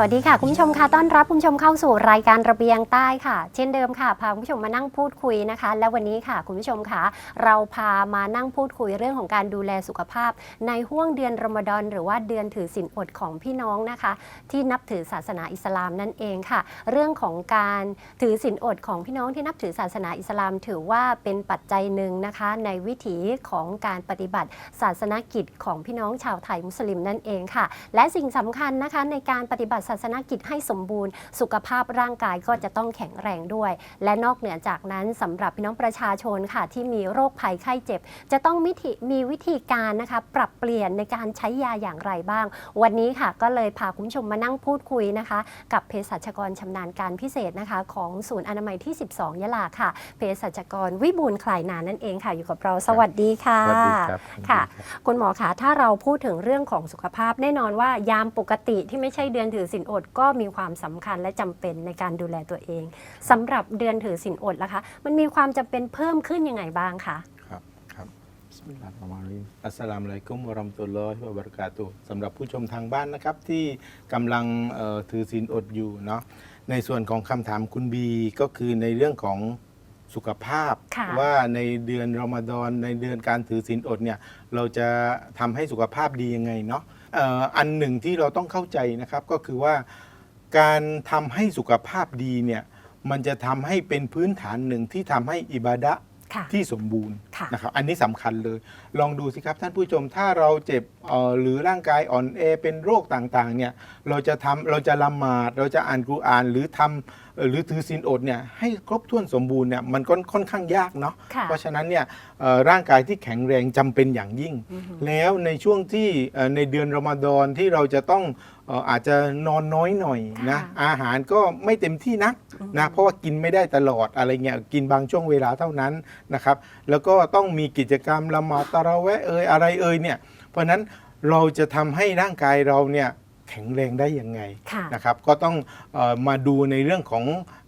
สวัสดีค่ะ คุณผู้ชมค่ะต้อนรับคุณผู้ชมเข้าสู่รายการระเบียงใต้ค่ะ เช่นเดิมค่ะ พาคุณผู้ชมมานั่งพูดคุยนะคะ และวันนี้ค่ะ คุณผู้ชมค่ะ เราพามานั่งพูดคุยเรื่องของการดูแลสุขภาพ ในห่วงเดือนรอมฎอนหรือว่าเดือนถือศีลอดของพี่น้องนะคะ ที่นับถือศาสนาอิสลามนั่นเองค่ะ เรื่องของการถือศีลอดของพี่น้องที่นับถือศาสนาอิสลาม ถือว่าเป็นปัจจัยหนึ่งนะคะ ในวิถีของการปฏิบัติศาสนกิจของพี่น้องชาวไทยมุสลิมนั่นเองค่ะ และสิ่งสำคัญนะคะในการปฏิบัติศาสนกิจให้สมบูรณ์ สุขภาพร่างกายก็จะต้องแข็งแรงด้วย และนอกเหนือจากนั้นสำหรับพี่น้องประชาชนค่ะที่มีโรคภัยไข้เจ็บ จะต้องมิถิมีวิธีการนะคะปรับเปลี่ยนในการใช้ยาอย่างไรบ้าง วันนี้ค่ะก็เลยพาคุณผู้ชมมานั่งพูดคุยนะคะ กับเภสัชกรชำนาญการพิเศษนะคะ ของศูนย์อนามัยที่ 12 ยะลาค่ะเภสัชกรวิบูลย์คลายนานนั่นเองค่ะ อยู่กับเราสวัสดีค่ะสวัสดีครับค่ะ คุณหมอคะถ้าเราพูดถึงเรื่องของสุขภาพแน่นอนว่ายามปกติที่ไม่ใช่เดือนถือศีลอดก็มีความสำคัญและจำเป็นในการดูแลตัวเองสำหรับเดือนถือศีลอดล่ะคะมันมีความจำเป็นเพิ่มขึ้นยังไงบ้างคะครับครับบิสมิลลาฮิรเราะห์มานิรเราะฮีมอัสสลามุอะลัยกุมวะเราะห์มะตุลลอฮิวะบะเราะกาตุฮ์สำหรับผู้ชมทางบ้านนะครับที่กำลังเอ่อถือศีลอดอยู่เนาะในส่วนของคำถามคุณบีก็คือในเรื่องของสุขภาพค่ะว่าในเดือนรอมฎอนในเดือนการถือศีลอดเนี่ยเราจะทำให้สุขภาพดียังไงเนาะเอ่ออันหนึ่งที่เราต้องเข้าใจนะครับก็คือว่าการทำให้สุขภาพดีเนี่ยมันจะทำให้เป็นพื้นฐานหนึ่งที่ทำให้อิบาดะห์ค่ะที่สมบูรณ์ ค่ะ นะครับอันนี้สำคัญเลย ลองดูสิครับท่านผู้ชมถ้าเราเจ็บเอ่อหรือร่างกายอ่อนแอเป็นโรคต่างๆเนี่ยเราจะทำเราจะละหมาด เราจะอ่านกุรอานหรือทำเอ่อหรือถือศีลอดเนี่ยให้ครบถ้วนสมบูรณ์เนี่ยมันก็ค่อนข้างยากเนาะค่ะ เพราะฉะนั้นเนี่ยเอ่อร่างกายที่แข็งแรงจำเป็นอย่างยิ่งอือฮึแล้วในช่วงที่เอ่อในเดือนรอมฎอนที่เราจะต้องเอ่ออาจจะนอนน้อยหน่อยนะค่ะ อาหารก็ไม่เต็มที่นักนะเพราะว่ากินไม่ได้ตลอดอะไรเงี้ยกินบางช่วงเวลาเท่านั้นนะครับ แล้วก็ต้องมีกิจกรรมละหมาดตะเราะเวะเอยอะไรเอยเนี่ยเพราะฉะนั้นเราจะทำให้ร่างกายเราเนี่ยแข็งแรงได้ยังไงค่ะ นะครับ ก็ต้องเออมาดูในเรื่องของ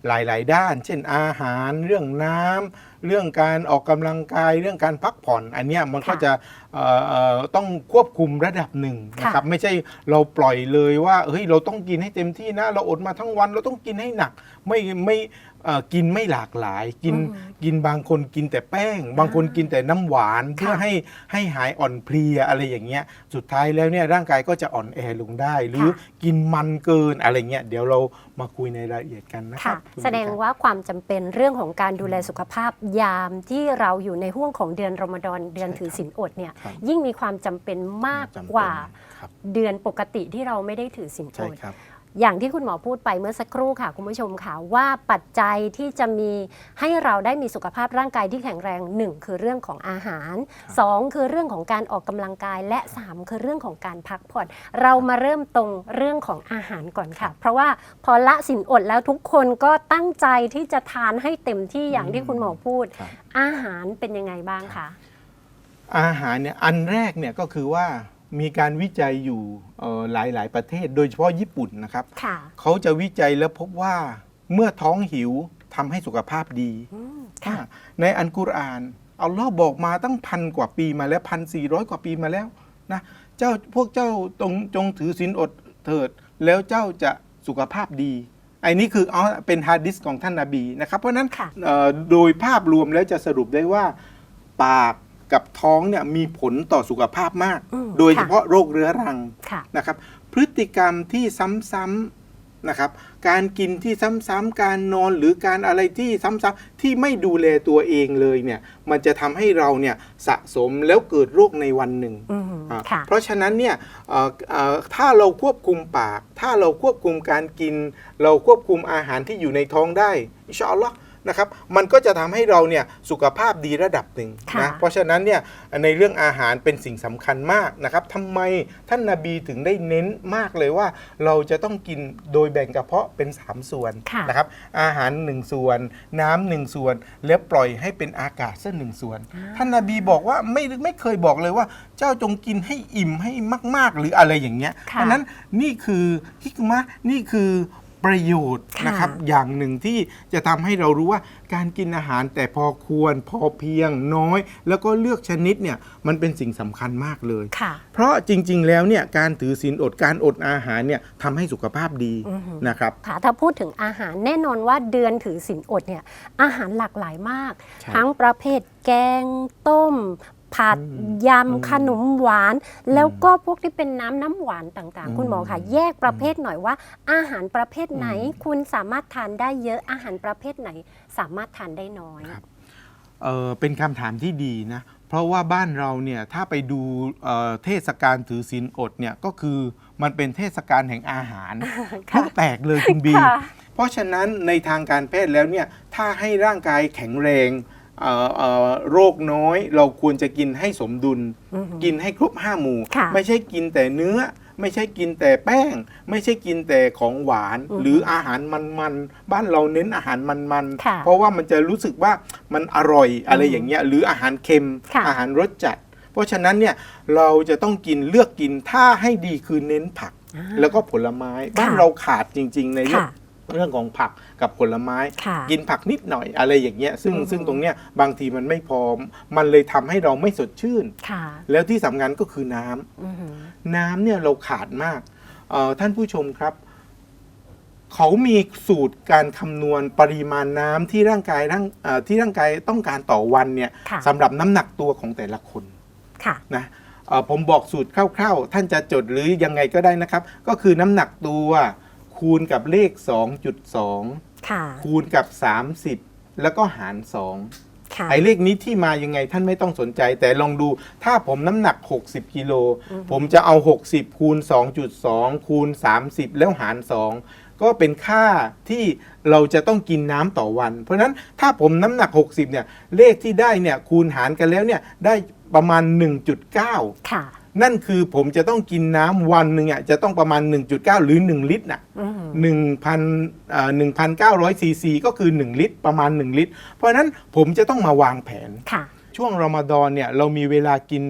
หลาย ๆ ด้าน เช่นอาหารเรื่องน้ำเรื่องการออกกำลังกายเรื่องการพักผ่อน อันเนี้ยมันก็ค่ะจะเอ่อเอ่อต้องควบคุมระดับหนึ่งนะครับไม่ใช่เราปล่อยเลยว่าเฮ้ยเราต้องกินให้เต็มที่นะ เราอดมาทั้งวันเราต้องกินให้หนัก ไม่ไม่ เอ่อกินไม่หลากหลาย กินอืมกินบางคนกินแต่แป้ง บางคนกินแต่น้ำหวานเพื่อค่ะให้ให้หายอ่อนเพลียอะไรอย่างเงี้ยสุดท้ายแล้วเนี่ยร่างกายก็จะอ่อนแอลงได้ หรือค่ะ กินมันเกินอะไรเงี้ยเดี๋ยวเรามาคุยในรายละเอียดกันนะคค่ะ รับคุณแสดงบิ๊กครับ ว่าความจำเป็นเรื่องของการดูแลสุขภาพยามที่เราอยู่ในห่วงของเดือนรอมฎอนเดือนใช่ถือครับศีลอดเนี่ยครับ ยิ่งมีความจำเป็นมากจำเป็นกว่า ครับเดือนปกติที่เราไม่ได้ถือศีลอใช่ด ครับ อย่างที่คุณหมอพูดไปเมื่อสักครู่ค่ะ คุณผู้ชมค่ะ ว่าปัจจัยที่จะมีให้เราได้มีสุขภาพร่างกายที่แข็งแรงหนึ่งคือเรื่องของอาหารสองคือเรื่องของการออกกำลังกายและสามคือเรื่องของการพักผ่อน เรามาเริ่มตรงเรื่องของอาหารก่อนค่ะ เพราะว่าพอละสินอดแล้วทุกคนก็ตั้งใจที่จะทานให้เต็มที่อย่างที่คุณหมอพูดครับอาหารเป็นยังไงบ้างคะอาหารเนี่ยอันแรกเนี่ยก็คือว่า มีการวิจัยอยู่เอ่อหลายหลายประเทศ โดยเฉพาะญี่ปุ่นนะครับค่ะเขาจะวิจัยแล้วพบว่าเมื่อท้องหิวทำให้สุขภาพดีอืมค่ะในอันกุรอานอัลลอฮ์บอกมาตั้งพันกว่าปีมาแล้วพันสี่ร้อยกว่าปีมาแล้วนะเจ้าพวกเจ้าตรงจงถือศีลอดเถิด แล้วเจ้าจะสุขภาพดีไอ้นี่คืออ๋อเป็นฮะดิษของท่านนาบีนะครับ เพราะฉะนั้นค่ะเอ่อโดยภาพรวมแล้วจะสรุปได้ว่าปาก กับท้องเนี่ยมีผลต่อสุขภาพมาก อืมโดยค่ะเฉพาะโรคเรื้อรังค่ะ นะครับ พฤติกรรมที่ซ้ำนะครับ การกินที่ซ้ำๆการนอนหรือการอะไรที่ซ้ำๆที่ไม่ดูแลตัวเองเลยเนี่ยมันจะทำให้เราเนี่ยสะสมแล้วเกิดโรคในวันหนึ่ง อืมอ่าค่ะ เพราะฉะนั้นเนี่ยเอ่อเอ่อถ้าเราควบคุมปาก ถ้าเราควบคุมการกิน เราควบคุมอาหารที่อยู่ในท้องได้ อินชาอัลลอฮ์ นะครับมันก็จะทำให้เราเนี่ยสุขภาพดีระดับหนึ่งค่ะนะเพราะฉะนั้นเนี่ยในเรื่องอาหารเป็นสิ่งสำคัญมากนะครับทำไมท่านนาบีถึงได้เน้นมากเลยว่า เราจะต้องกินโดยแบ่งกระเพาะเป็น 3 ส่วนค่ะนะครับอาหาร 1 ส่วน น้ำหนึ่งส่วน แล้วปล่อยให้เป็นอากาศเส้นหนึ่งส่วน ท่านนาบีบอกว่าไม่ไม่เคยบอกเลยว่า เจ้าจงกินให้อิ่มให้มาก ๆ หรืออะไรอย่างเงี้ยค่ะเพราะฉะนั้นนี่คือฮิกมะนี่คือ ประโยชน์ค่ะนะครับอย่างหนึ่งที่จะทำให้เรารู้ว่าการกินอาหารแต่พอควรพอเพียงน้อย แล้วก็เลือกชนิดเนี่ยมันเป็นสิ่งสำคัญมากเลยค่ะเพราะจริง ๆ แล้วเนี่ยการถือศีลอดการอดอาหารเนี่ยทำให้สุขภาพดีอือหือนะครับค่ะถ้าพูดถึงอาหารแน่นอนว่าเดือนถือศีลอดเนี่ยอาหารหลากหลายมากใช่ทั้งประเภทแกงต้ม ผัดอืมยอืมำขนมหวาน แล้วก็พวกที่เป็นน้ำน้ำหวานต่างอืมๆคุณหมอค่ะ แยกประเภทหน่อยว่า อาหารประเภทไหนอืมคุณสามารถทานได้เยอะอาหารประเภทไหน สามารถทานได้น้อยครับเออเป็นคำถามที่ดีนะ เพราะว่าบ้านเราเนี่ยถ้าไปดูเอ่อเทศกาลถือศีลอดเนี่ยก็คือมันเป็นเทศกาลแห่งอาหารค่ะโลกแตกเลยคุณบีค่ะเพราะฉะนั้นในทางการแพทย์แล้วเนี่ยถ้าให้ร่างกายแข็งแรงเอ่อเอ่อ โรคน้อยเราควรจะกินให้สมดุลอือหือกินให้ครบห้าหมู่ค่ะไม่ใช่กินแต่เนื้อ ไม่ใช่กินแต่แป้ง ไม่ใช่กินแต่ของหวานอือหรืออาหารมันๆบ้านเราเน้นอาหารมันค่ะๆเพราะว่ามันจะรู้สึกว่ามันอร่อยอะไรอย่างเงี้ยหรืออาหารเค็มค่ะอาหารรสจัด เพราะฉะนั้นเนี่ยเราจะต้องกินเลือกกินถ้าให้ดีคือเน้นผักอ่าแล้วก็ผลไม้ บ้านเราขาดจริง ๆ ใน เรื่องค่ะเรื่องของผักกับผลไม้ค่ะกินผักนิดหน่อยอะไรอย่างเงี้ยซึ่งอือฮึซึ่งตรงเนี้ยบางทีมันไม่พอมันเลยทำให้เราไม่สดชื่นค่ะแล้วที่สำคัญก็คือน้ำอือหือน้ำเนี่ยเราขาดมากเอ่อท่านผู้ชมครับเขามีสูตรการคำนวณปริมาณน้ำที่ร่างกายร่างเอ่อที่ร่างกายต้องการต่อวันเนี่ยค่ะสำหรับน้ำหนักตัวของแต่ละคนค่ะนะเอ่อผมบอกสูตรคร่าวๆ ท่านจะจดหรือยังไงก็ได้นะครับ ก็คือน้ำหนักตัว คูณกับเลข 2.2 ค่ะ คูณกับ 30 แล้วก็หาร 2 ค่ะ ไอ้เลขนี้ที่มายังไงท่านไม่ต้องสนใจ แต่ลองดูถ้าผมน้ำหนัก 60กิโลอือฮึผมจะเอา 60 คูณ 2.2 คูณ 30 แล้วหาร 2 ก็เป็นค่าที่เราจะต้องกินน้ำต่อวัน เพราะฉะนั้นถ้าผมน้ำหนัก 60เนี่ยเลขที่ได้เนี่ยคูณหารกันแล้วเนี่ยได้ประมาณ 1.9 ค่ะ นั่นคือผมจะต้องกินน้ำวันหนึ่งอะจะต้องประมาณ 1.9 หรือ 1 ลิตรน่ะอือหือหนึ่งพันหนึ่งพันเก้าร้อยซีซีก็คือ 1 ลิตรประมาณ 1 ลิตร เพราะฉะนั้นผมจะต้องมาวางแผน ค่ะ ช่วงรอมฎอนเนี่ยเรามีเวลากิน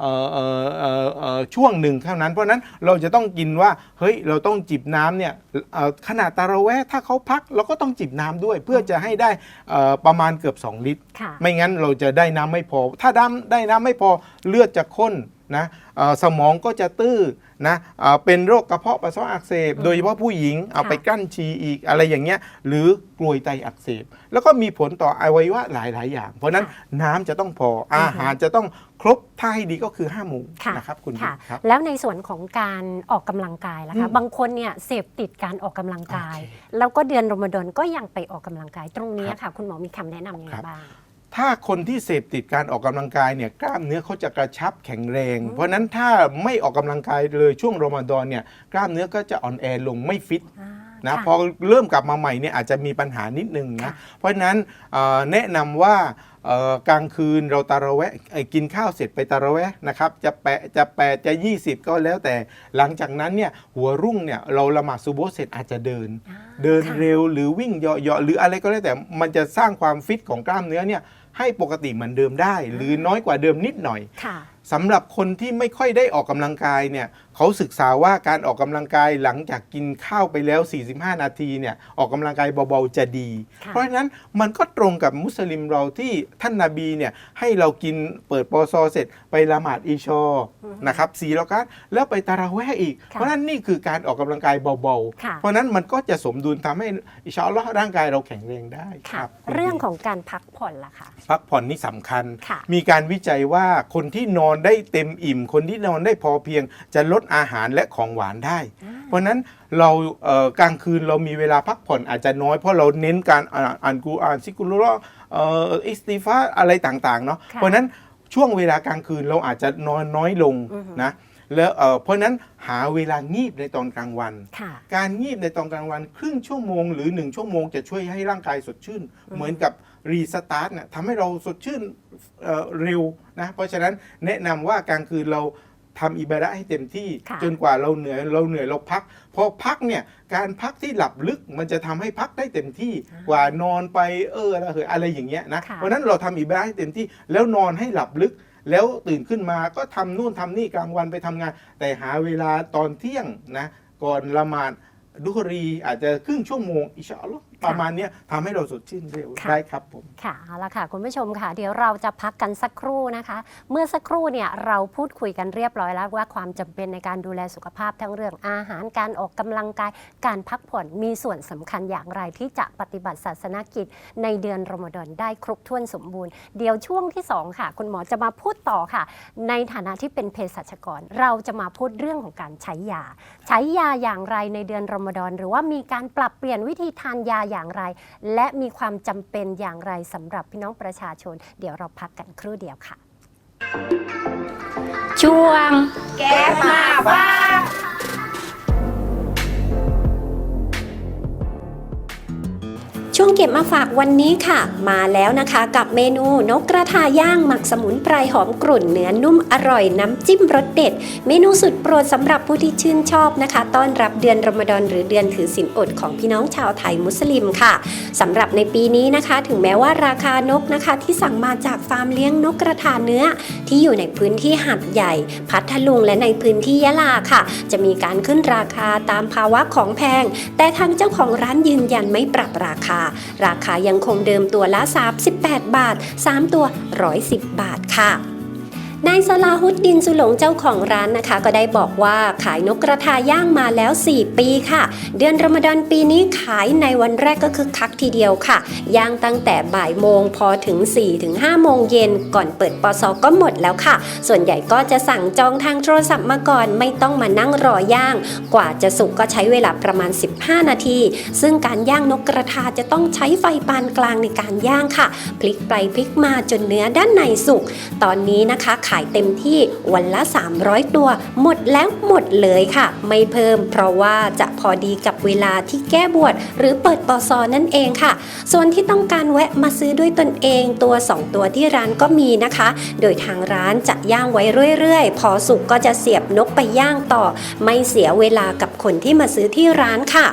เอ่อเอ่อเอ่อเอ่อช่วงหนึ่งเท่านั้น เพราะฉะนั้นเราจะต้องกินว่าเฮ้ยเราต้องจิบน้ำเนี่ยเอ่อขนาดตาเราแวะถ้าเขาพักเราก็ต้องจิบน้ำด้วย เพื่อจะให้ได้เอ่อประมาณเกือบ 2 ลิตรค่ะไม่งั้นเราจะได้น้ำไม่พอ ถ้าดำได้น้ำไม่พอเลือดจะข้นนะเอ่อสมองก็จะตื้อนะเอ่อเป็นโรคกระเพาะปัสสาวะอักเสบ โดยเฉพาะผู้หญิงเอาไปกั้นฉี่อีกอะไรอย่างเงี้ยหรือกลวยไตอักเสบ แล้วก็มีผลต่ออวัยวะหลาย ๆ อย่าง เพราะฉะนั้นค่ะน้ำจะต้องพออาหารจะต้อง ครบถ้าให้ดีก็คือ5หมู่ค่ะนะครับคุณค่ะบิ๊กครับ แล้วในส่วนของการออกกำลังกายล่ะอืคะมบางคนเนี่ยเสพติดการออกกำลังกายโอเคแล้วก็เดือนรอมฎอนก็ยังไปออกกำลังกายตรงนี้ครับค่ะ คุณหมอมีคำแนะนำยังไงครับบ้างถ้าคนที่เสพติดการออกกำลังกายเนี่ยกล้ามเนื้อเขาจะกระชับแข็งแรงอืมเพราะฉะนั้นถ้าไม่ออกกำลังกายเลยช่วงรอมฎอนเนี่ยกล้ามเนื้อก็จะอ่อนแอลงไม่ฟิตอ่า นะค่พอเริ่มกลับมาใหม่เนี่ยอาจจะมีปัญหานิดนึงค่ะนะเพราะฉะนั้นเอ่อแนะนำว่าเอ่อกลางคืนเราตาระแวะเอ่อกินข้าวเสร็จไปตาระแวะนะครับจะแปะจะแปดจะ 20 ก็แล้วแต่หลังจากนั้นเนี่ยหัวรุ่งเนี่ยเราละหมาดซุโบฮ์เสร็จอาจจะเดินอ่าเดินค่ะเร็วหรือวิ่งเหยาะๆหรืออะไรก็แล้วแต่มันจะสร้างความฟิตของกล้ามเนื้อเนี่ยให้ปกติเหมือนเดิมได้ หรือน้อยกว่าเดิมนิดหน่อยค่ะ สำหรับคนที่ไม่ค่อยได้ออกกำลังกายเนี่ยเขาศึกษาว่าการออกกำลังกายหลังจากกินข้าวไปแล้ว 45 นาทีเนี่ยออกกำลังกายเบาๆจะดีค่ะเพราะฉะนั้นมันก็ตรงกับมุสลิมเราที่ท่านนาบีเนี่ยให้เรากินเปิดปอซอเสร็จไปละหมาดอีชออนะครับสีแล้วกันแล้วไปตาราแวะอีกค่ะเพราะฉะนั้นนี่คือการออกกำลังกายเบาค่ะๆเพราะฉะนั้นมันก็จะสมดุลทำให้อินชาอัลลอฮ์ร่างกายเราแข็งแรงได้คค่ะรับเรื่องของการพักผ่อนล่ะค่ะพักผ่อนนี่สำคัญค่ะมีการวิจัยว่าคนที่นอนได้เต็มอิ่ม คนที่นอนได้พอเพียง จะลดอาหารและของหวานได้ เพราะฉะนั้นเราเอ่อกลางคืนเรามีเวลาพักผ่อนอาจจะน้อยเพราะเราเน้นการอ่านอ่านกูอ่านซิกุลเอ่ออิสติฟาอะไรต่างๆเนาะค่ะเพราะฉะนั้นช่วงเวลากลางคืนเราอาจจะนอนน้อยลงอือฮึนะแล้วเอ่อเพราะฉะนั้นหาเวลางีบในตอนกลางวันค่ะการงีบในตอนกลางวัน ครึ่งชั่วโมงหรือ1ชั่วโมงจะช่วยให้ร่างกายสดชื่น เหมือนกับ รีสตาร์ทเนี่ยทำให้เราสดชื่นเอ่อเร็วนะเพราะฉะนั้นแนะนำว่ากลางคืนเราทำอิบาดะห์ให้เต็มที่ค่ะจนกว่าเราเหนื่อยเราเหนื่อยเราพัก พอพักเนี่ยการพักที่หลับลึกมันจะทำให้พักได้เต็มที่กว่านอนไปเอออะไรเหยอะไรอย่างเงี้ยนะค่ะเพราะฉะนั้นเราทำอิบาดะห์ให้เต็มที่แล้วนอนให้หลับลึก แล้วตื่นขึ้นมาก็ทำนู่นทำนี่กลางวันไปทำงาน แต่หาเวลาตอนเที่ยงนะก่อนละหมาดดุฮรีอาจจะครึ่งชั่วโมงอินชาอัลลอฮ์ ประมาณเนี้ยทำให้เราสดชื่นเร็วค่ะได้ครับผม ค่ะเอาละค่ะ คุณผู้ชมค่ะ เดี๋ยวเราจะพักกันสักครู่นะคะ เมื่อสักครู่เนี่ยเราพูดคุยกันเรียบร้อยแล้วว่าความจำเป็นในการดูแลสุขภาพทั้งเรื่องอาหารการออกกำลังกาย การพักผ่อนมีส่วนสำคัญอย่างไรที่จะปฏิบัติศาสนกิจ ในเดือนรอมฎอนได้ครบถ้วนสมบูรณ์เดี๋ยวช่วงที่สองค่ะ คุณหมอจะมาพูดต่อค่ะ ในฐานะที่เป็นเภสัชกร เราจะมาพูดเรื่องของการใช้ยา ใช้ยาอย่างไรในเดือนรอมฎอนหรือว่ามีการปรับเปลี่ยนวิธีทานยาอย่างไร และมีความจำเป็นอย่างไรสำหรับพี่น้องประชาชน เดี๋ยวเราพักกันครู่เดียวค่ะ ช่วง แก๊บมาบ้า เก็บมาฝากวันนี้ค่ะ มาแล้วนะคะกับเมนูนกกระทาย่างหมักสมุนไพรหอมกรุ่นเนื้อนุ่มอร่อยน้ำจิ้มรสเด็ด เมนูสุดโปรดสำหรับผู้ที่ชื่นชอบนะคะ ต้อนรับเดือนรอมฎอนหรือเดือนถือศีลอดของพี่น้องชาวไทยมุสลิมค่ะสำหรับในปีนี้นะคะ ถึงแม้ว่าราคานกนะคะ ที่สั่งมาจากฟาร์มเลี้ยงนกกระทาเนื้อ ที่อยู่ในพื้นที่หัดใหญ่ พัทลุงและในพื้นที่ยะลาค่ะ จะมีการขึ้นราคาตามภาวะของแพง แต่ทางเจ้าของร้านยืนยันไม่ปรับราคาราคายังคงเดิมตัวละ 38 บาท 3 ตัว 110 บาทค่ะ นายสลาฮุดดินสุหลงเจ้าของร้านนะคะ ก็ได้บอกว่าขายนกกระทาย่างมาแล้ว 4 ปีค่ะ เดือนรอมฎอนปีนี้ขายในวันแรกก็คือคักทีเดียวค่ะ ย่างตั้งแต่บ่ายโมงพอถึง4ถึง5โมงเย็นก่อนเปิดปอซอก็หมดแล้วค่ะ ส่วนใหญ่ก็จะสั่งจองทางโทรศัพท์มาก่อนไม่ต้องมานั่งรอย่าง กว่าจะสุกก็ใช้เวลาประมาณ 15 นาที ซึ่งการย่างนกกระทาจะต้องใช้ไฟปานกลางในการย่างค่ะ พลิกไปพลิกมาจนเนื้อด้านในสุก ตอนนี้นะคะขายเต็มที่วันละ 300 ตัว หมดแล้วหมดเลยค่ะ ไม่เพิ่ม เพราะว่าจะพอดีกับเวลาที่แก้บวชหรือเปิดปอซอนั่นเองค่ะ ส่วนที่ต้องการแวะมาซื้อด้วยตนเองตัว 2 ตัวที่ร้านก็มีนะคะ โดยทางร้านจะย่างไว้เรื่อยๆ พอสุกก็จะเสียบนกไปย่างต่อ ไม่เสียเวลากับคนที่มาซื้อที่ร้านค่ะ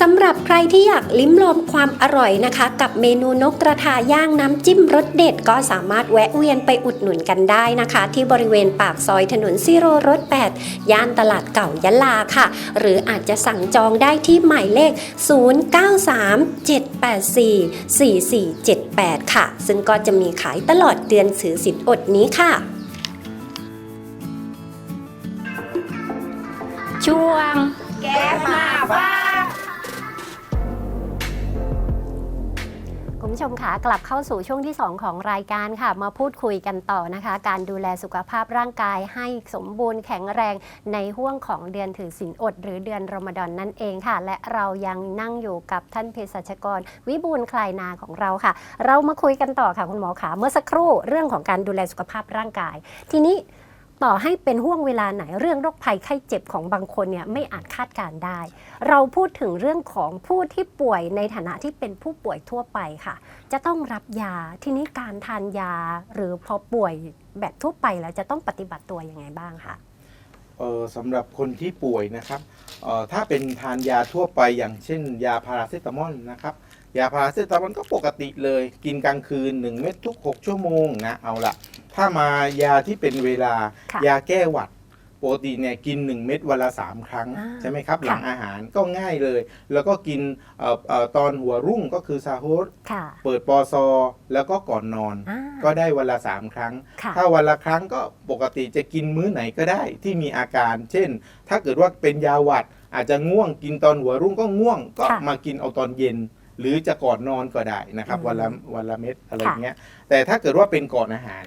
สำหรับใครที่อยากลิ้มลองความอร่อยนะคะ กับเมนูนกกระทาย่างน้ำจิ้มรสเด็ด ก็สามารถแวะเวียนไปอุดหนุนกันได้นะคะ ที่บริเวณปากซอยถนนซิโรรถ 8 ย่านตลาดเก่ายะลาค่ะ หรืออาจจะสั่งจองได้ที่หมายเลข 0937844478 ค่ะ ซึ่งก็จะมีขายตลอดเดือนถือสินอดนี้ค่ะช่วง แก๊บมาบ้า ผู้ชมคะกลับเข้าสู่ช่วงที่ 2 ของรายการค่ะ มาพูดคุยกันต่อนะคะ การดูแลสุขภาพร่างกายให้สมบูรณ์แข็งแรงในห่วงของเดือนถือศีลอด หรือเดือนรอมฎอนนั่นเองค่ะ และเรายังนั่งอยู่กับท่านเภสัชกร วิบูลย์คลายนาของเราค่ะ เรามาคุยกันต่อค่ะคุณหมอขาเมื่อสักครู่เรื่องของการดูแลสุขภาพร่างกาย ทีนี้ ต่อให้เป็นห่วงเวลาไหนเรื่องโรคภัยไข้เจ็บของบางคนเนี่ยไม่อาจคาดการได้ เราพูดถึงเรื่องของผู้ที่ป่วยในฐานะที่เป็นผู้ป่วยทั่วไปค่ะ จะต้องรับยาทีนี้การทานยาหรือพอป่วยแบบทั่วไปแล้วจะต้องปฏิบัติตัวยังไงบ้างคะเออสำหรับคนที่ป่วยนะครับเออถ้าเป็นทานยาทั่วไปอย่างเช่น ยาพาราเซตามอลนะครับ ยาพาราเซตามอลก็ปกติเลย กินกลางคืน 1 เม็ดทุก 6 ชั่วโมงนะเอาละถ้ามายาที่เป็นเวลา ค่ะยาแก้หวัดปกติเนี่ยกิน 1 เม็ดวันละ 3 ครั้ง อ่าใช่ไหมครับ ค่ะ หลังอาหารก็ง่ายเลย แล้วก็กินเอ่อเอ่อตอนหัวรุ่งก็คือซาฮุรค่ะเปิดปอซอ แล้วก็ก่อนนอน อ่าก็ได้วันละ 3 ครั้ง ค่ะถ้าวันละครั้งก็ปกติจะกินมื้อไหนก็ได้ที่มีอาการ เช่น ถ้าเกิดว่าเป็นยาหวัดอาจจะง่วงกินตอนหัวรุ่งก็ง่วง ก็ค่ะมากินเอาตอนเย็น หรือจะก่อนนอนก็ได้นะครับอืมวันละวันละเม็ดอะไรค่ะเงี้ยแต่ถ้าเกิดว่าเป็นก่อนอาหาร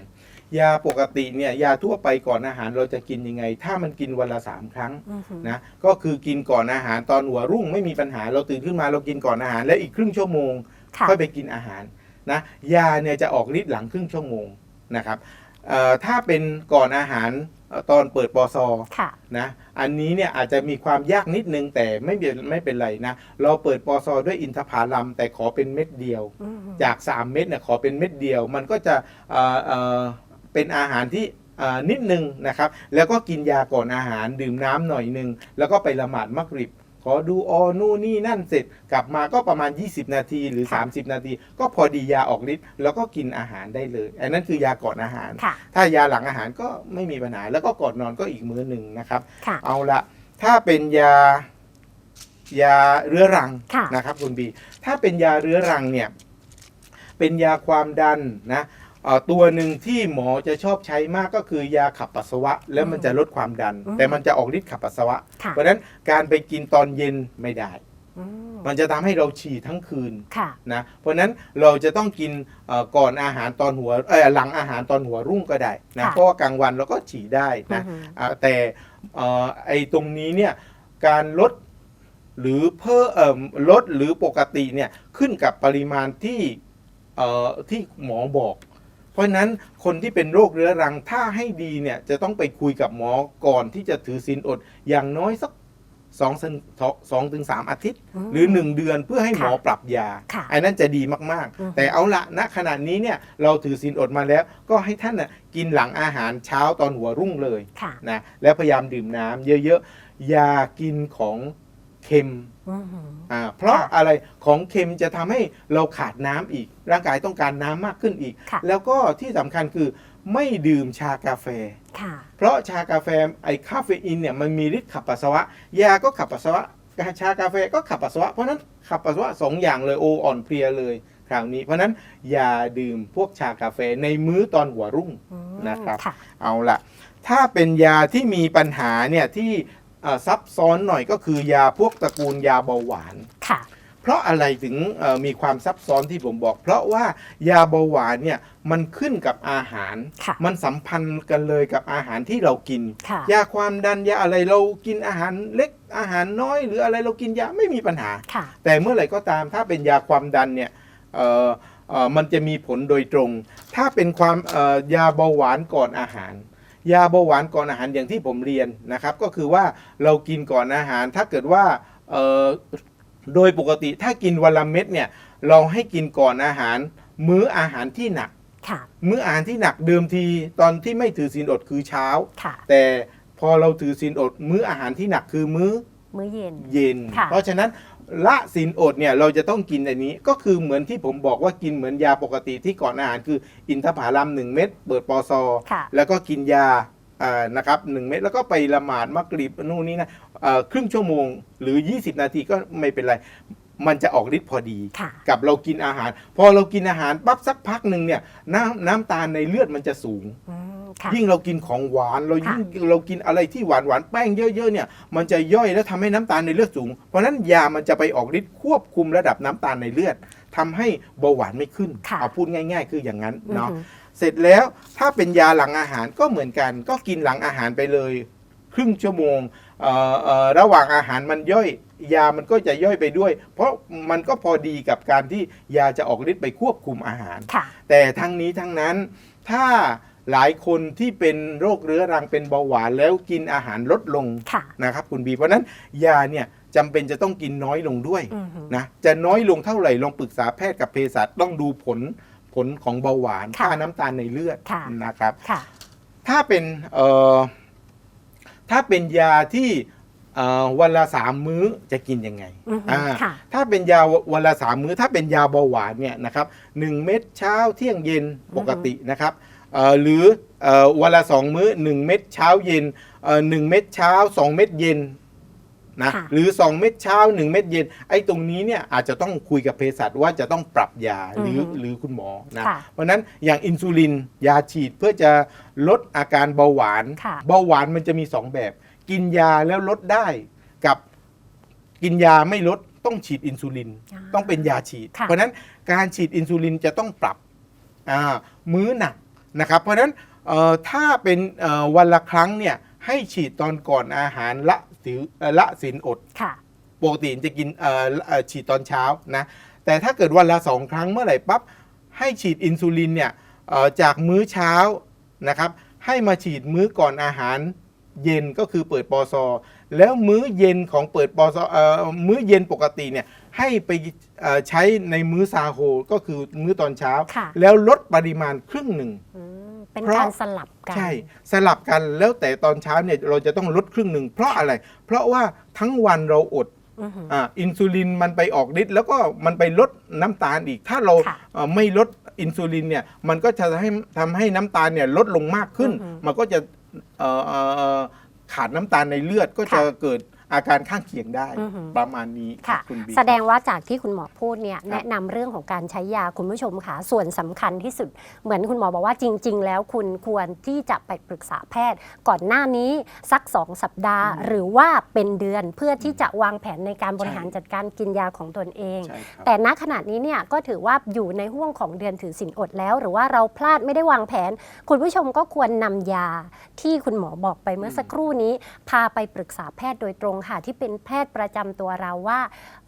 ยาปกติเนี่ยยาทั่วไปก่อนอาหารเราจะกินยังไง ถ้ามันกินวันละสามครั้งอือหือนะก็คือกินก่อนอาหารตอนหัวรุ่งไม่มีปัญหาเราตื่นขึ้นมาเรากินก่อนอาหาร แล้วอีกครึ่งชั่วโมงค่ะค่อยไปกินอาหารนะยาเนี่ยจะออกฤทธิ์หลังครึ่งชั่วโมงนะครับเอ่อถ้าเป็นก่อนอาหารเอ่อ ตอนเปิดปอซอค่ะนะอันนี้เนี่ยอาจจะมีความยากนิดนึงแต่ไม่เป็นไม่เป็นไรนะ เราเปิดปอซอด้วยอินทผลัมแต่ขอเป็นเม็ดเดียวอือหือจาก 3 เม็ดเนี่ยขอเป็นเม็ดเดียว มันก็จะเอ่อเอ่อเป็นอาหารที่เอ่อนิดนึงนะครับ แล้วก็กินยาก่อนอาหารดื่มน้ำหน่อยนึง แล้วก็ไปละหมาดมักริบ ขอดูออนู่นนี่นั่นเสร็จกลับมาก็ประมาณ 20 นาทีหรือค่ะ30 นาที ก็พอดียาออกฤทธิ์แล้วก็กินอาหารได้เลย อันนั้นคือยาก่อนอาหารค่ะถ้ายาหลังอาหารก็ไม่มีปัญหา แล้วก็ก่อนนอนก็อีกมื้อหนึ่งนะครับค่ะเอาละถ้าเป็นยายาเรื้อรังค่ะนะครับคุณบี ถ้าเป็นยาเรื้อรังเนี่ยเป็นยาความดันนะเอ่อตัวหนึ่งที่หมอจะชอบใช้มากก็คือยาขับปัสสาวะ แล้วมันจะลดความดัน อืมแต่มันจะออกฤทธิ์ขับปัสสาวะ ค่ะ เพราะฉะนั้นการไปกินตอนเย็นไม่ได้ อืมมันจะทำให้เราฉี่ทั้งคืนค่ะ นะเพราะฉะนั้นเราจะต้องกินเอ่อก่อนอาหารตอนหัวเออหลังอาหารตอนหัวรุ่งก็ได้นะค่ะ เพราะว่ากลางวันเราก็ฉี่ได้นะ อือหือ อ่าแต่เอ่อไอ้ตรงนี้เนี่ยการลดหรือเพิ่มเอ่อลดหรือปกติเนี่ยขึ้นกับปริมาณที่เอ่อที่หมอบอก เพราะฉะนั้นคนที่เป็นโรคเรื้อรังถ้าให้ดีเนี่ยจะต้องไปคุยกับหมอก่อนที่จะถือศีลอดอย่างน้อยสักสองถึงสองถึงสามอาทิตย์มหรือ 1 เดือนเพื่อให้หมอค่ะปรับยาค่ะอันนั้นจะดีมากอือฮึๆแต่เอาละณขณะนี้เนี่ยเราถือศีลอดมาแล้ว ก็ให้ท่านน่ะกินหลังอาหารเช้าตอนหัวรุ่งเลยค่ะนะแล้วพยายามดื่มน้ำเยอะๆอย่ากินของ เค็มอือหืออ่าเพราะค่ะอะไรของเค็มจะทำให้เราขาดน้ำอีก ร่างกายต้องการน้ำมากขึ้นอีกค่ะแล้วก็ที่สำคัญคือไม่ดื่มชากาแฟค่ะเพราะชากาแฟไอคาเฟอีนเนี่ยมันมีฤทธิ์ขับปัสสาวะ ยาก็ขับปัสสาวะ ชากาแฟก็ขับปัสสาวะ เพราะฉะนั้นขับปัสสาวะสองอย่างเลยโออ่อนเพลียเลยคราวนี้เพราะฉะนั้นอย่าดื่มพวกชากาแฟในมื้อตอนหัวรุ่งอืมนะครับค่ะเอาละถ้าเป็นยาที่มีปัญหาเนี่ยที่เอ่อ ซับซ้อนหน่อยก็คือยาพวกตระกูลยาเบาหวาน ค่ะ เพราะอะไรถึงเอ่อมีความซับซ้อนที่ผมบอก เพราะว่ายาเบาหวานเนี่ยมันขึ้นกับอาหารค่ะมันสัมพันธ์กันเลยกับอาหารที่เรากินค่ะยาความดันยาอะไรเรากินอาหารเล็กอาหารน้อย หรืออะไรเรากินยาไม่มีปัญหาค่ะแต่เมื่อไหร่ก็ตามถ้าเป็นยาความดันเนี่ยเอ่อเอ่อมันจะมีผลโดยตรง ถ้าเป็นความเอ่อยาเบาหวานก่อนอาหาร ยาเบาหวานก่อนอาหารอย่างที่ผมเรียนนะครับ ก็คือว่าเรากินก่อนอาหาร ถ้าเกิดว่าเอ่อโดยปกติถ้ากินวันละเม็ดเนี่ยเราให้กินก่อนอาหาร มื้ออาหารที่หนักค่ะมื้ออาหารที่หนักเดิมทีตอนที่ไม่ถือศีลอดคือเช้าค่ะแต่พอเราถือศีลอดมื้ออาหารที่หนักคือมื้อมื้อเย็นเย็นค่ะเพราะฉะนั้น ละศีลอดเนี่ยเราจะต้องกินอันนี้ก็คือเหมือนที่ผมบอกว่ากินเหมือนยาปกติที่ก่อนอาหารคืออินทผลัมหนึ่งเม็ดเปิดปอซอ ค่ะ แล้วก็กินยาอ่านะครับหนึ่งเม็ดแล้วก็ไปละหมาดมักริบนู่นนี่นะเอ่อครึ่งชั่วโมงหรือ 20 นาทีก็ไม่เป็นไร มันจะออกฤทธิ์พอดี ค่ะ กับเรากินอาหาร พอเรากินอาหารปั๊บสักพักหนึ่งเนี่ยน้ำน้ำตาลในเลือดมันจะสูง อืมค่ะ ยิ่งเรากินของหวานเรายิ่งเรากินอะไรที่หวานหวานๆแป้งเยอะๆเนี่ยมันจะย่อยแล้วทำให้น้ำตาลในเลือดสูง เพราะฉะนั้นยามันจะไปออกฤทธิ์ควบคุมระดับน้ำตาลในเลือดทำให้เบาหวานไม่ขึ้นค่ะ เอาพูดง่าย ๆ คืออย่างนั้นอือเนาะหือ เสร็จแล้วถ้าเป็นยาหลังอาหารก็เหมือนกัน ก็กินหลังอาหารไปเลย ครึ่งชั่วโมงเอ่อเอ่อระหว่างอาหารมันย่อย ยามันก็จะย่อยไปด้วย เพราะมันก็พอดีกับการที่ยาจะออกฤทธิ์ไปควบคุมอาหาร ค่ะ แต่ทั้งนี้ทั้งนั้นถ้าหลายคนที่เป็นโรคเรื้อรังเป็นเบาหวานแล้วกินอาหารลดลงค่ะ นะครับคุณบีเพราะฉะนั้นยาเนี่ยจำเป็นจะต้องกินน้อยลงด้วยอือหือ นะจะน้อยลงเท่าไหร่ลองปรึกษาแพทย์กับเภสัชต้องดูผลผลของเบาหวานค่ะค่าน้ำตาลในเลือดค่ะ นะครับ ค่ะ ถ้าเป็นเอ่อถ้าเป็นยาที่ เอ่อวันละสามมื้อจะกินยังไงอือหืออ่าค่ะ ถ้าเป็นยาวันละสามมื้อ ถ้าเป็นยาเบาหวานเนี่ยนะครับหนึ่งเม็ดเช้าเที่ยงเย็นปกตินะครับเอ่อหรือเอ่อวันละสองมื้อหนึ่งเม็ดเช้าเย็นเอ่อหนึ่งเม็ดเช้าสองเม็ดเย็นนะค่ะ หรือสองเม็ดเช้าหนึ่งเม็ดเย็นไอ้ตรงนี้เนี่ยอาจจะต้องคุยกับเภสัชว่าจะต้องปรับยาหรืออฮึหรือคุณหมอนะ ค่ะ เพราะฉะนั้นอย่างอินซูลินยาฉีดเพื่อจะลดอาการเบาหวาน ค่ะเบาหวานมันจะมีสองแบบ กินยาแล้วลดได้กับกินยาไม่ลดต้องฉีดอินซูลินอ่าต้องเป็นยาฉีด ค่ะ เพราะฉะนั้นการฉีดอินซูลินจะต้องปรับอ่ามื้อหนักนะครับ เพราะฉะนั้นเอ่อถ้าเป็นเอ่อวันละครั้งเนี่ยให้ฉีดตอนก่อนอาหารละสิวเอ่อละสินอด ค่ะ ปกติจะกินเอ่อเอ่อฉีดตอนเช้านะแต่ถ้าเกิดวันละสองครั้งเมื่อไหร่ปั๊บให้ฉีดอินซูลินเนี่ยเอ่อจากมื้อเช้านะครับให้มาฉีดมื้อก่อนอาหาร เย็นก็คือเปิดปอซอแล้วมื้อเย็นของเปิดปอซอเอ่อมื้อเย็นปกติเนี่ยให้ไปเอ่อใช้ในมื้อซาโฮก็คือมื้อตอนเช้า ค่ะ แล้วลดปริมาณครึ่งหนึ่ง อืมเป็นเพราะ การสลับกัน ใช่สลับกันแล้วแต่ตอนเช้าเนี่ยเราจะต้องลดครึ่งหนึ่งเพราะอะไร เพราะว่าทั้งวันเราอดอือหืออ่าอินซูลินมันไปออกฤทธิ์แล้วก็มันไปลดน้ำตาลอีก ถ้าเราค่ะ เอ่อไม่ลดอินซูลินเนี่ยมันก็จะให้ทำให้น้ำตาลเนี่ยลดลงมากขึ้นอือหือมันก็จะ เอ่อเอ่อขาดน้ำตาลในเลือดก็จะเกิด อาการข้างเคียงได้อือหือ ประมาณนี้ค่ะณบี แสดงว่าจากที่คุณหมอพูดเนี่ยครับแนะนำเรื่องของการใช้ยาคุณผู้ชมค่ะส่วนสำคัญที่สุด เหมือนคุณหมอบอกว่าจริง ๆ แล้วคุณควรที่จะไปปรึกษาแพทย์ ก่อนหน้านี้สัก 2 สัปดาห์หรือว่าเป็นเดือนเพื่อที่จะวางแผนในการบริหารจัดการกินยาของตนเอง ใช่ครับ แต่ณขณะนี้เนี่ยก็ถือว่าอยู่ในห่วงของเดือนถือสินอดแล้ว หรือว่าเราพลาดไม่ได้วางแผน คุณผู้ชมก็ควรนำยาที่คุณหมอบอกไปเมื่อสักครู่นี้ พาไปปรึกษาแพทย์โดยตรงค่ะที่เป็นแพทย์ประจำตัวเราว่า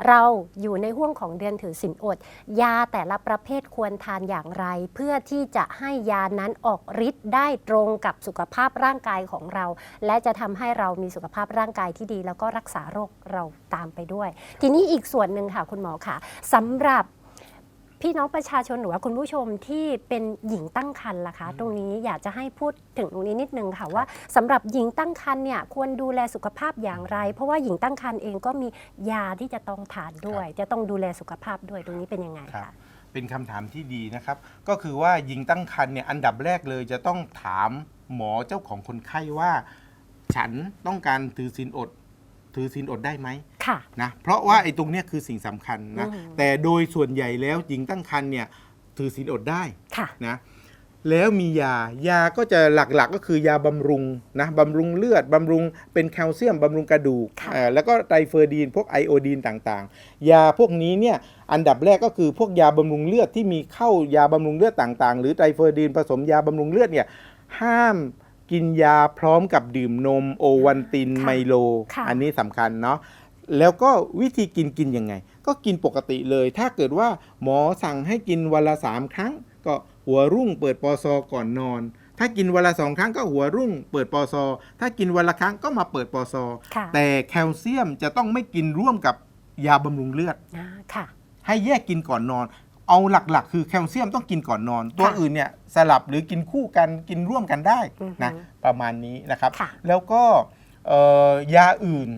เราอยู่ในห่วงของเดือนถือสินอด ยาแต่ละประเภทควรทานอย่างไร เพื่อที่จะให้ยานั้นออกฤทธิ์ได้ตรงกับสุขภาพร่างกายของเรา และจะทำให้เรามีสุขภาพร่างกายที่ดี แล้วก็รักษาโรคเราตามไปด้วย ทีนี้อีกส่วนหนึ่งค่ะคุณหมอค่ะสำหรับ พี่น้องประชาชนหรือว่าคุณผู้ชมที่เป็นหญิงตั้งครรภ์ล่ะคะ ตรงนี้อยากจะให้พูดถึงตรงนี้นิดนึงค่ะว่าสำหรับหญิงตั้งครรภ์เนี่ยควรดูแลสุขภาพอย่างไร เพราะว่าหญิงตั้งครรภ์เองก็มียาที่จะต้องทานด้วย จะต้องดูแลสุขภาพด้วยตรงนี้เป็นยังไงครับคะเป็นคำถามที่ดีนะครับ ก็คือว่าหญิงตั้งครรภ์เนี่ยอันดับแรกเลยจะต้องถามหมอเจ้าของคนไข้ว่า ฉันต้องการถือศีลอด ถือศีลอดได้ไหมค่ะ นะเพราะว่าไอ้ตรงเนี้ยคือสิ่งสำคัญนะอืม แต่โดยส่วนใหญ่แล้วหญิงตั้งครรภ์เนี่ยถือศีลอดได้ ค่ะ นะแล้วมียายาก็จะหลักๆก็คือยาบำรุงนะบำรุงเลือดบำรุงเป็นแคลเซียมบำรุงกระดูกค่ะเอ่อแล้วก็ไตรเฟอร์ดีน พวกไอโอดีนต่างๆ ยาพวกนี้เนี่ยอันดับแรกก็คือพวกยาบำรุงเลือดที่มีเข้ายาบำรุงเลือดต่างๆ หรือไตรเฟอร์ดีนผสมยาบำรุงเลือดเนี่ยห้าม กินยาพร้อมกับดื่มนมโอวันตินค่ะไมโล ค่ะ อันนี้สำคัญเนาะแล้วก็วิธีกินกินยังไง ก็กินปกติเลย ถ้าเกิดว่าหมอสั่งให้กินวันละสามครั้ง ก็หัวรุ่งเปิดปอซอก่อนนอน ถ้ากินวันละสองครั้งก็หัวรุ่งเปิดปอซอถ้ากินวันละครั้งก็มาเปิดปอซอค่ะแต่แคลเซียมจะต้องไม่กินร่วมกับยาบำรุงเลือด อ่าค่ะ ให้แยกกินก่อนนอน เอาหลักๆ คือแคลเซียมต้องกินก่อนนอน ตัวอื่นเนี่ยสลับหรือกินคู่กันกินร่วมกันได้อือฮึนะประมาณนี้นะครับ ค่ะ แล้วก็เอ่อยาอื่น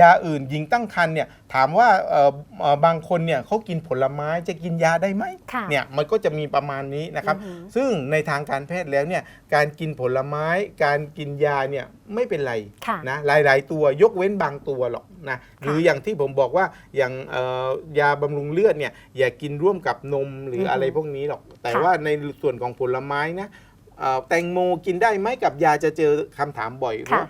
ยาอื่นหญิงตั้งครรภ์เนี่ยถามว่าเอ่อเอ่อบางคนเนี่ยเขากินผลไม้จะกินยาได้ไหมค่ะเนี่ยมันก็จะมีประมาณนี้นะครับอือหือซึ่งในทางการแพทย์แล้วเนี่ยการกินผลไม้ การกินยาเนี่ยไม่เป็นไรค่ะนะหลาย ๆ ตัวยกเว้นบางตัวหรอกนะหรืออย่างที่ผมบอกว่าอย่างเอ่อยาบำรุงเลือดเนี่ยอย่ากินร่วมกับนมหรือออฮึอะไรพวกนี้หรอก แต่ค่ะว่าในส่วนของผลไม้นะเอ่อแตงโมกินได้ไหมกับยาจะเจอคำถามบ่อยค่ะว่า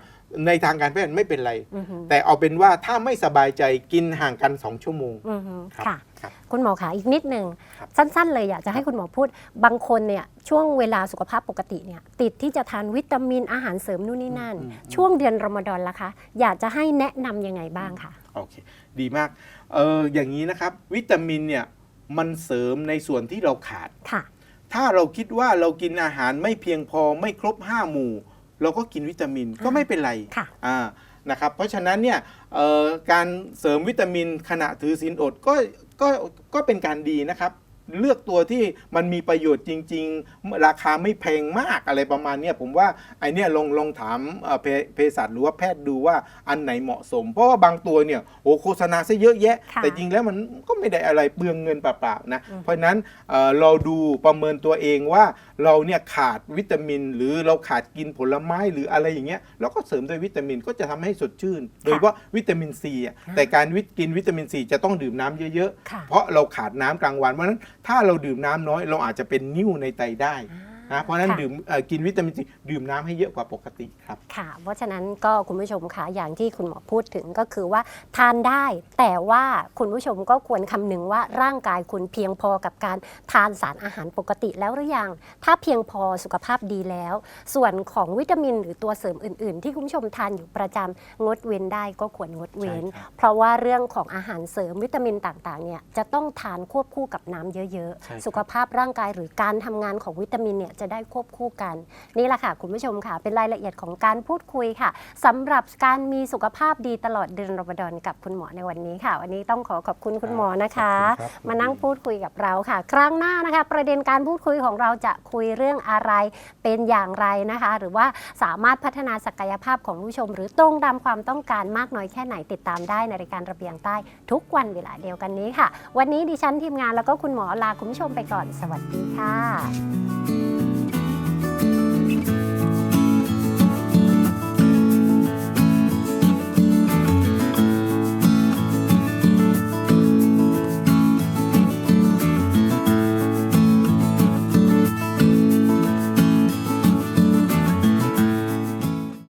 ในทางการแพทย์ไม่เป็นไร อือหือแต่เอาเป็นว่าถ้าไม่สบายใจกินห่างกัน 2 ชั่วโมง อือหือครับค่ะ ครับ คุณหมอคะอีกนิดหนึ่งครับ สั้นๆ เลยอยากจะให้คุณหมอพูด บางคนเนี่ยช่วงเวลาสุขภาพปกติเนี่ยติดที่จะทานวิตามินอาหารเสริมนู่นนี่นั่น อืมอืมช่วงเดือนรอมฎอนละคะ อยากจะให้แนะนำยังไงบ้างคะ โอเค ดีมาก เอออย่างนี้นะครับ วิตามินเนี่ย มันเสริมในส่วนที่เราขาด ค่ะ ถ้าเราคิดว่าเรากินอาหารไม่เพียงพอไม่ครบ 5 หมู่ เราก็กินวิตามินก็ไม่เป็นไรค่ะอ่านะครับเพราะฉะนั้นเนี่ยเอ่อการเสริมวิตามินขณะถือศีลอดก็ก็ก็เป็นการดีนะครับ เลือกตัวที่มันมีประโยชน์จริง ๆ ราคาไม่แพงมากอะไรประมาณเนี้ยผมว่าไอเนี้ยลองลองถามเอ่อเภเภสัชหรือว่าแพทย์ดูว่าอันไหนเหมาะสม เพราะว่าบางตัวเนี่ยโอ้โฆษณาซะเยอะแยะค่ะแต่จริงแล้วมันก็ไม่ได้อะไรเปลืองเงินเปล่าๆนะอืมเพราะฉะนั้นเอ่อเราดูประเมินตัวเองว่าเราเนี่ยขาดวิตามิน หรือเราขาดกินผลไม้หรืออะไรอย่างเงี้ยเราก็เสริมด้วยวิตามินก็จะทำให้สดชื่น โดยเฉพาะวิตามินซีอะอ่าแต่การวิตกินวิตามินซีจะต้องดื่มน้ำเยอะค่ะๆ เพราะเราขาดน้ำกลางวันเพราะฉะนั้นถ้าเราดื่มน้ำน้อย เราอาจจะเป็นนิ่วในไตได้ นะเพราะฉะนั้นค่ะ ดื่มเอ่อกินวิตามินซีดื่มน้ำให้เยอะกว่าปกติครับ ค่ะ เพราะฉะนั้นก็คุณผู้ชมค่ะอย่างที่คุณหมอพูดถึงก็คือว่าทานได้ แต่ว่าคุณผู้ชมก็ควรคำนึงว่าร่างกายคุณเพียงพอกับการทานสารอาหารปกติแล้วหรือยัง ถ้าเพียงพอสุขภาพดีแล้ว ส่วนของวิตามินหรือตัวเสริมอื่น ๆ ที่คุณผู้ชมทานอยู่ประจำงดเว้นได้ก็ควรงดเว้น ใช่ครับ เพราะว่าเรื่องของอาหารเสริมวิตามินต่างๆเนี่ยจะต้องทานควบคู่กับน้ำเยอะใช่ครับ ๆ สุขภาพร่างกายหรือการทำงานของวิตามินเนี่ยจะได้ควบคู่กัน นี่แหละค่ะคุณผู้ชมค่ะ เป็นรายละเอียดของการพูดคุยค่ะสำหรับการมีสุขภาพดีตลอดเดือนรอมฎอนกับคุณหมอในวันนี้ค่ะ วันนี้ต้องขอขอบคุณคุณหมอนะคะ ขอบคุณครับ มานั่งพูดคุยกับเราค่ะ ครั้งหน้านะคะ ประเด็นการพูดคุยของเราจะคุยเรื่องอะไรเป็นอย่างไรนะคะ หรือว่าสามารถพัฒนาศักยภาพของผู้ชม หรือตรงตามความต้องการมากน้อยแค่ไหนติดตามได้ในรายการระเบียงใต้ทุกวันเวลาเดียวกันนี้ค่ะ วันนี้ดิฉันทีมงานแล้วก็คุณหมอลาคุณผู้ชมไปก่อน สวัสดีค่ะ